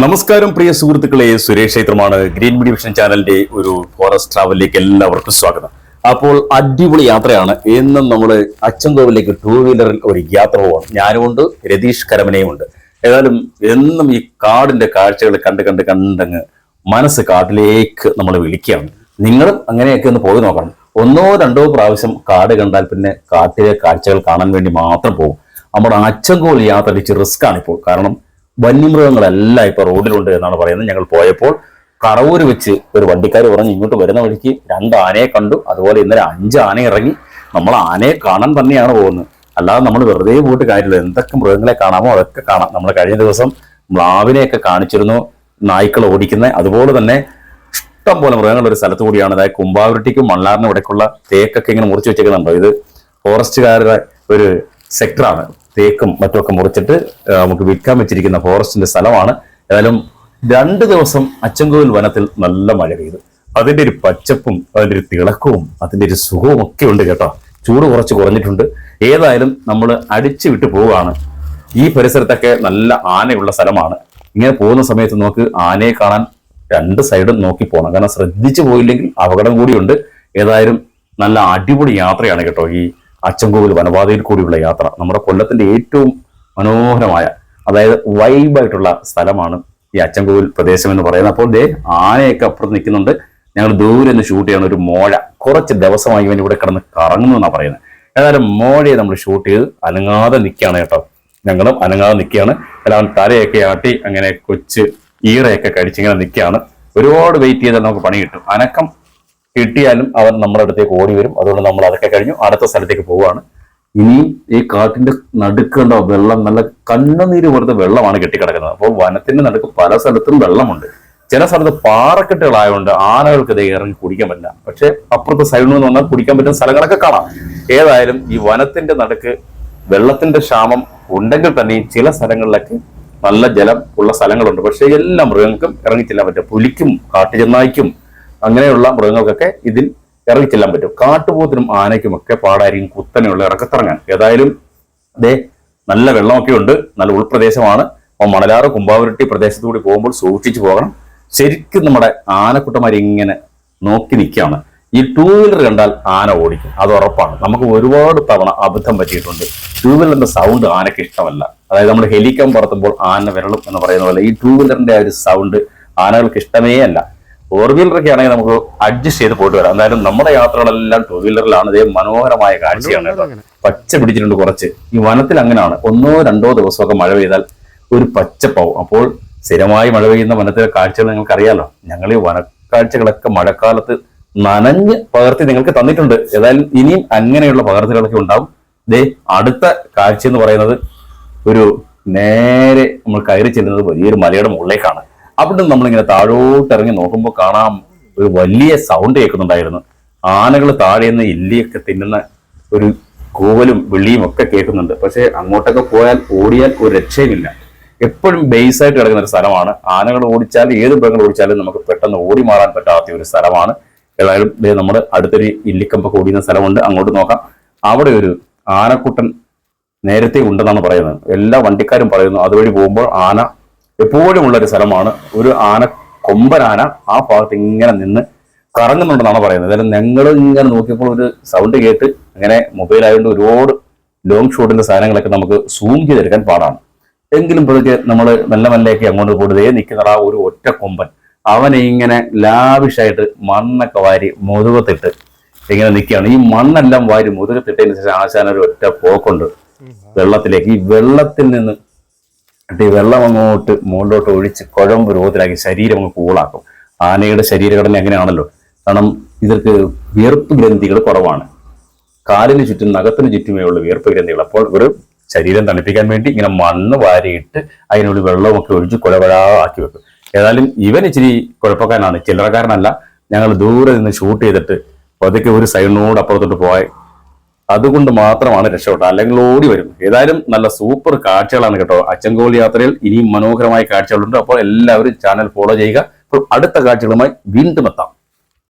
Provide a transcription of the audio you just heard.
നമസ്കാരം പ്രിയ സുഹൃത്തുക്കളെ. സുരേഷ് ക്ഷേത്രമാണ്. ഗ്രീൻ മീഡിയ വിഷൻ ചാനലിന്റെ ഒരു ഫോറസ്റ്റ് ട്രാവലിലേക്ക് എല്ലാവർക്കും സ്വാഗതം. അപ്പോൾ അടിപൊളി യാത്രയാണ്. എന്നും നമ്മൾ അച്ചൻകോവിലേക്ക് ടൂ വീലറിൽ ഒരു യാത്ര പോവാണ് ഞാനുമുണ്ട് രതീഷ് കരമനയും ഉണ്ട് ഏതായാലും എന്നും ഈ കാടിന്റെ കാഴ്ചകൾ കണ്ട് കണ്ട് കണ്ടങ്ങ് മനസ്സ് കാട്ടിലേക്ക് നമ്മൾ വിളിക്കുകയാണ്. നിങ്ങളും അങ്ങനെയൊക്കെ ഒന്ന് പോയി നോക്കണം. ഒന്നോ രണ്ടോ പ്രാവശ്യം കാട് കണ്ടാൽ പിന്നെ കാട്ടിലെ കാഴ്ചകൾ കാണാൻ വേണ്ടി മാത്രം പോകും നമ്മുടെ അച്ചൻകോവിൽ യാത്ര അടിച്ച് റിസ്ക് ഇപ്പോൾ. കാരണം വന്യമൃഗങ്ങളെല്ലാം ഇപ്പൊ റോഡിലുണ്ട് എന്നാണ് പറയുന്നത്. ഞങ്ങൾ പോയപ്പോൾ കറവൂര് വെച്ച് ഒരു വണ്ടിക്കാർ പറഞ്ഞ് ഇങ്ങോട്ട് വരുന്ന വഴിക്ക് രണ്ട് ആനയെ കണ്ടു. അതുപോലെ ഇന്നലെ അഞ്ച് ആന ഇറങ്ങി. നമ്മൾ ആനയെ കാണാൻ തന്നെയാണ് പോകുന്നത്. അല്ലാതെ നമ്മൾ വെറുതെ പോയിട്ട് കാര്യമില്ല. എന്തൊക്കെ മൃഗങ്ങളെ കാണാമോ അതൊക്കെ കാണാം. നമ്മൾ കഴിഞ്ഞ ദിവസം മ്ലാവിനെയൊക്കെ കാണിച്ചിരുന്നു. നായ്ക്കൾ ഓടിക്കുന്നത്. അതുപോലെ തന്നെ ഇഷ്ടം പോലെ മൃഗങ്ങൾ ഒരു സ്ഥലത്ത് കൂടിയാണ്. അതായത് കുമ്പാവൃട്ടിക്കും മണ്ണാറിനും ഇടയ്ക്കുള്ള തേക്കൊക്കെ ഇങ്ങനെ മുറിച്ച് വെച്ചേക്കുന്നുണ്ടോ. ഇത് ഫോറസ്റ്റുകാരുടെ ഒരു സെക്ടറാണ് തേക്കും മറ്റുമൊക്കെ മുറിച്ചിട്ട് നമുക്ക് വിൽക്കാൻ വെച്ചിരിക്കുന്ന ഫോറസ്റ്റിന്റെ സ്ഥലമാണ്. ഏതായാലും രണ്ട് ദിവസം അച്ചൻകോവിൽ വനത്തിൽ നല്ല മഴ പെയ്തു. അതിന്റെ ഒരു പച്ചപ്പും അതിന്റെ ഒരു തിളക്കവും അതിന്റെ ഒരു സുഖവും ഒക്കെ ഉണ്ട് കേട്ടോ. ചൂട് കുറച്ച് കുറഞ്ഞിട്ടുണ്ട്. ഏതായാലും നമ്മൾ അടിച്ചു വിട്ടു പോവുകയാണ്. ഈ പരിസരത്തൊക്കെ നല്ല ആനയുള്ള സ്ഥലമാണ്. ഇങ്ങനെ പോകുന്ന സമയത്ത് നമുക്ക് ആനയെ കാണാൻ രണ്ട് സൈഡും നോക്കി പോകണം കാരണം ശ്രദ്ധിച്ചു പോയില്ലെങ്കിൽ അപകടം കൂടിയുണ്ട്. ഏതായാലും നല്ല അടിപൊളി യാത്രയാണ് കേട്ടോ ഈ അച്ചൻകോവിൽ വനപാതയിൽ കൂടിയുള്ള യാത്ര നമ്മുടെ കൊല്ലത്തിന്റെ ഏറ്റവും മനോഹരമായ അതായത് വൈബായിട്ടുള്ള സ്ഥലമാണ് ഈ അച്ചൻകോവിൽ പ്രദേശം എന്ന് പറയുന്നത്. അപ്പോൾ ദേ ആനയൊക്കെ അപ്പുറത്ത് നിൽക്കുന്നുണ്ട്. ഞങ്ങൾ ദൂരെ നിന്ന് ഷൂട്ട് ചെയ്യുന്ന ഒരു മോഴ കുറച്ച് ദിവസമായി ഇവൻ ഇവിടെ കിടന്ന് കറങ്ങുന്നു എന്നാണ് പറയുന്നത്. ഏതായാലും മോഴയെ നമ്മൾ ഷൂട്ട് ചെയ്ത് അനങ്ങാതെ നിൽക്കുകയാണ് കേട്ടോ. ഞങ്ങളും അനങ്ങാതെ നിൽക്കുകയാണ്. എല്ലാവരും തലയൊക്കെ ആട്ടി അങ്ങനെ കൊച്ച് ഈറയൊക്കെ കഴിച്ചിങ്ങനെ നിൽക്കുകയാണ്. ഒരുപാട് വെയിറ്റ് ചെയ്താൽ നമുക്ക് പണി കിട്ടും. അനക്കം കിട്ടിയാലും അവൻ നമ്മുടെ അടുത്തേക്ക് ഓടി വരും. അതുകൊണ്ട് നമ്മൾ അതൊക്കെ കഴിഞ്ഞു. അടുത്ത സ്ഥലത്തേക്ക് പോവുകയാണ്. ഇനി ഈ കാട്ടിന്റെ നടുക്കേണ്ട വെള്ളം നല്ല കണ്ണുനീര് പോലത്തെ വെള്ളമാണ് കെട്ടിക്കിടക്കുന്നത്. അപ്പോൾ വനത്തിന്റെ നടുക്ക് പല സ്ഥലത്തും വെള്ളമുണ്ട്. ചില സ്ഥലത്ത് പാറക്കെട്ടുകളായതുകൊണ്ട് ആനകൾക്ക് ഇത് ഇറങ്ങി കുടിക്കാൻ പറ്റില്ല. പക്ഷെ അപ്പുറത്തെ സൈഡിൽ നിന്ന് വന്നാൽ കുടിക്കാൻ പറ്റുന്ന സ്ഥലങ്ങളൊക്കെ കാണാം. ഏതായാലും ഈ വനത്തിന്റെ നടുക്ക് വെള്ളത്തിന്റെ ക്ഷാമം ഉണ്ടെങ്കിൽ തന്നെ ചില സ്ഥലങ്ങളിലൊക്കെ നല്ല ജലം ഉള്ള സ്ഥലങ്ങളുണ്ട്. പക്ഷേ എല്ലാ മൃഗങ്ങൾക്കും ഇറങ്ങിച്ചെല്ലാൻ പറ്റും പുലിക്കും കാട്ടുചെന്നായ്ക്കും അങ്ങനെയുള്ള മൃഗങ്ങൾക്കൊക്കെ ഇതിൽ ഇറങ്ങിച്ചെല്ലാൻ പറ്റും. കാട്ടുപോത്തിനും ആനയ്ക്കും ഒക്കെ പാടായിരിക്കും കുത്തനെയുള്ള ഇറക്കത്തിറങ്ങാൻ. ഏതായാലും ദേ നല്ല വെള്ളമൊക്കെ ഉണ്ട്. നല്ല ഉൾപ്രദേശമാണ്. അപ്പോൾ മണലാറ് കുമ്പാവുരുട്ടി പ്രദേശത്തുകൂടി പോകുമ്പോൾ സൂക്ഷിച്ചു പോകണം. ശരിക്കും നമ്മുടെ ആനക്കുട്ടന്മാർ ഇങ്ങനെ നോക്കി നിൽക്കുകയാണ്. ഈ ടൂ വീലർ കണ്ടാൽ ആന ഓടിക്കും. അത് ഉറപ്പാണ്. നമുക്ക് ഒരുപാട് തവണ അബദ്ധം പറ്റിയിട്ടുണ്ട്. ടൂ വീലറിന്റെ സൗണ്ട് ആനയ്ക്ക് ഇഷ്ടമല്ല. അതായത് നമ്മൾ ഹെലിക്കാൻ പറത്തുമ്പോൾ ആന വിരളും എന്ന് പറയുന്ന പോലെ ഈ ടൂ വീലറിന്റെ ആ ഒരു സൗണ്ട് ആനകൾക്ക് ഇഷ്ടമേ അല്ല ഫോർ വീലറൊക്കെ ആണെങ്കിൽ നമുക്ക് അഡ്ജസ്റ്റ് ചെയ്ത് പോയിട്ട് വരാം. എന്തായാലും നമ്മുടെ യാത്രകളെല്ലാം ടൂ വീലറിലാണ് ഇതേ മനോഹരമായ കാഴ്ചയാണ് കേട്ടോ. പച്ച പിടിച്ചിട്ടുണ്ട് കുറച്ച്. ഈ വനത്തിൽ അങ്ങനെയാണ്. ഒന്നോ രണ്ടോ ദിവസമൊക്കെ മഴ പെയ്താൽ ഒരു പച്ചപ്പാവും. അപ്പോൾ സ്ഥിരമായി മഴ പെയ്യുന്ന വനത്തിലെ കാഴ്ചകൾ നിങ്ങൾക്ക് അറിയാലോ ഞങ്ങൾ ഈ വനക്കാഴ്ചകളൊക്കെ മഴക്കാലത്ത് നനഞ്ഞ് പകർത്തി നിങ്ങൾക്ക് തന്നിട്ടുണ്ട്. ഏതായാലും ഇനിയും അങ്ങനെയുള്ള പകർത്തലുകളൊക്കെ ഉണ്ടാവും. ദേ അടുത്ത കാഴ്ച എന്ന് പറയുന്നത് ഒരു നേരെ നമ്മൾ കയറി ചെല്ലുന്നത് വലിയൊരു മലയുടെ മുകളിലേക്കാണ്. അവിടെ നമ്മളിങ്ങനെ താഴോട്ട് ഇറങ്ങി നോക്കുമ്പോൾ കാണാം ഒരു വലിയ സൗണ്ട് കേൾക്കുന്നുണ്ടായിരുന്നു. ആനകൾ താഴെ നിന്ന് ഇല്ലിയൊക്കെ തിന്നുന്ന ഒരു കൂവലും വെള്ളിയും ഒക്കെ കേൾക്കുന്നുണ്ട്. പക്ഷേ അങ്ങോട്ടൊക്കെ പോയാൽ ഓടിയാൽ ഒരു രക്ഷയുമില്ല. എപ്പോഴും ബേസ് ആയിട്ട് കിടക്കുന്ന ഒരു സ്ഥലമാണ്. ആനകൾ ഓടിച്ചാൽ ഏത് മൃഗങ്ങൾ ഓടിച്ചാലും നമുക്ക് പെട്ടെന്ന് ഓടി മാറാൻ പറ്റാത്ത ഒരു സ്ഥലമാണ്. ഏതായാലും നമ്മുടെ അടുത്തൊരു ഇല്ലിക്കമ്പൊക്കെ ഓടിയുന്ന സ്ഥലമുണ്ട്. അങ്ങോട്ട് നോക്കാം. അവിടെ ഒരു ആനക്കുട്ടൻ നേരത്തെ ഉണ്ടെന്നാണ് പറയുന്നത്. എല്ലാ വണ്ടിക്കാരും പറയുന്നു അതുവഴി പോകുമ്പോൾ ആന എപ്പോഴും ഉള്ള ഒരു സ്ഥലമാണ്. ഒരു ആന കൊമ്പനാന ആ ഭാഗത്ത് ഇങ്ങനെ നിന്ന് കറങ്ങുന്നുണ്ടെന്നാണ് പറയുന്നത്. അതായത് ഞങ്ങൾ ഇങ്ങനെ നോക്കിയപ്പോൾ ഒരു സൗണ്ട് കേട്ട് അങ്ങനെ മൊബൈൽ ആയതുകൊണ്ട് ഒരുപാട് ലോങ് ഷോട്ടിന്റെ സാധനങ്ങളൊക്കെ നമുക്ക് സൂം ചെയ്തെടുക്കാൻ പാടാണ്. എങ്കിലും പതുക്കെ നമ്മൾ മെല്ലെ മെല്ലെയൊക്കെ അങ്ങോട്ട് പോയിട്ട് ദേ നിൽക്കുന്ന ആ ഒരു ഒറ്റ കൊമ്പൻ. അവനെ ഇങ്ങനെ ലാവിഷായിട്ട് മണ്ണൊക്കെ വാരി മുതുകത്തിട്ട് ഇങ്ങനെ നിൽക്കുകയാണ്. ഈ മണ്ണെല്ലാം വാരി മുതുകത്തിട്ടതിന് ശേഷം ആശാനൊരു ഒറ്റ പോക്കുണ്ട്. വെള്ളത്തിലേക്ക്. ഈ വെള്ളത്തിൽ നിന്ന് എന്നിട്ട് ഈ വെള്ളം അങ്ങോട്ട് മുകളിലോട്ട് ഒഴിച്ച് കുഴമ്പ് രൂപത്തിലാക്കി ശരീരം അങ്ങ് കൂളാക്കും. ആനയുടെ ശരീരഘടന അങ്ങനെയാണല്ലോ കാരണം ഇവർക്ക് വിയർപ്പ് ഗ്രന്ഥികൾ കുറവാണ്. കാലിന് ചുറ്റും നഖത്തിന് ചുറ്റുമേ ഉള്ള വിയർപ്പ് ഗ്രന്ഥികൾ അപ്പോൾ ഇവർ ശരീരം തണുപ്പിക്കാൻ വേണ്ടി ഇങ്ങനെ മണ്ണ് വാരിയിട്ട് അതിനുള്ളിൽ വെള്ളമൊക്കെ ഒഴിച്ച് കുലകുഴാ ആക്കി വെക്കും. ഏതായാലും ഇവൻ ഇച്ചിരി കുഴപ്പക്കാരനാണ്. ചില്ലറക്കാരനല്ല. ഞങ്ങൾ ദൂരെ നിന്ന് ഷൂട്ട് ചെയ്തിട്ട് പതുക്കെ ഒരു സൈഡിനോട് അപ്പുറത്തോട്ട് പോയി അതുകൊണ്ട് മാത്രമാണ് രക്ഷപ്പെട്ടത്. അല്ലെങ്കിൽ ഓടി വരും. ഏതായാലും നല്ല സൂപ്പർ കാഴ്ചകളാണ് കേട്ടോ. അച്ചൻകോൾ യാത്രയിൽ ഇനിയും മനോഹരമായ കാഴ്ചകളുണ്ട്. അപ്പോൾ എല്ലാവരും ചാനൽ ഫോളോ ചെയ്യുക. അപ്പോൾ അടുത്ത കാഴ്ചകളുമായി വീണ്ടും എത്താം.